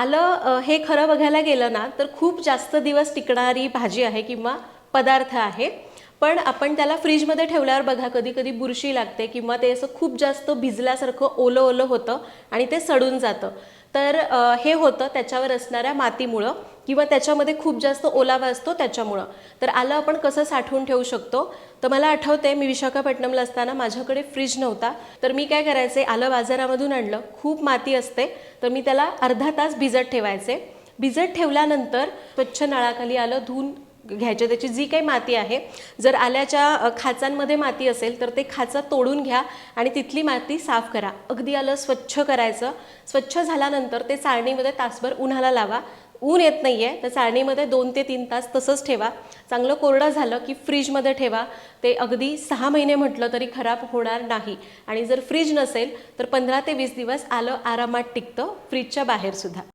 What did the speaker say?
आलं हे खरं बघायला गेलं ना तर खूप जास्त दिवस टिकणारी भाजी आहे किंवा पदार्थ आहे. पण आपण त्याला फ्रीजमध्ये ठेवल्यावर बघा कधी कधी बुरशी लागते किंवा ते असं खूप जास्त भिजल्यासारखं ओलं ओलं होतं आणि ते सडून जातं. तर हे होतं त्याच्यावर असणाऱ्या मातीमुळं किंवा त्याच्यामध्ये खूप जास्त ओलावा असतो त्याच्यामुळं. तर आलं आपण कसं साठवून ठेवू शकतो? तर मला आठवते मी विशाखापट्टणमला असताना माझ्याकडे फ्रीज नव्हता. तर मी काय करायचे आलं बाजारामधून आणलं. खूप माती असते. तर मी त्याला अर्धा तास भिजत ठेवायचे. भिजत ठेवल्यानंतर स्वच्छ नळाखाली आलं धुवून घ्यायचे त्याची जी काही माती आहे जर आल्याच्या खाचांमध्ये माती असेल तर ते खाचा तोडून घ्या आणि तिथली माती साफ करा. अगदी आलं स्वच्छ करायचं. स्वच्छ झाल्यानंतर ते चाळणीमध्ये तासभर उन्हाला लावा. ऊन येत नाही आहे तर चाळणीमध्ये दोन ते तीन तास तसंच ठेवा. चांगलं कोरडं झालं की फ्रीजमध्ये ठेवा. ते अगदी सहा महिने म्हटलं तरी खराब होणार नाही. आणि जर फ्रीज नसेल तर पंधरा ते वीस दिवस आलं आरामात टिकतं फ्रीजच्या बाहेरसुद्धा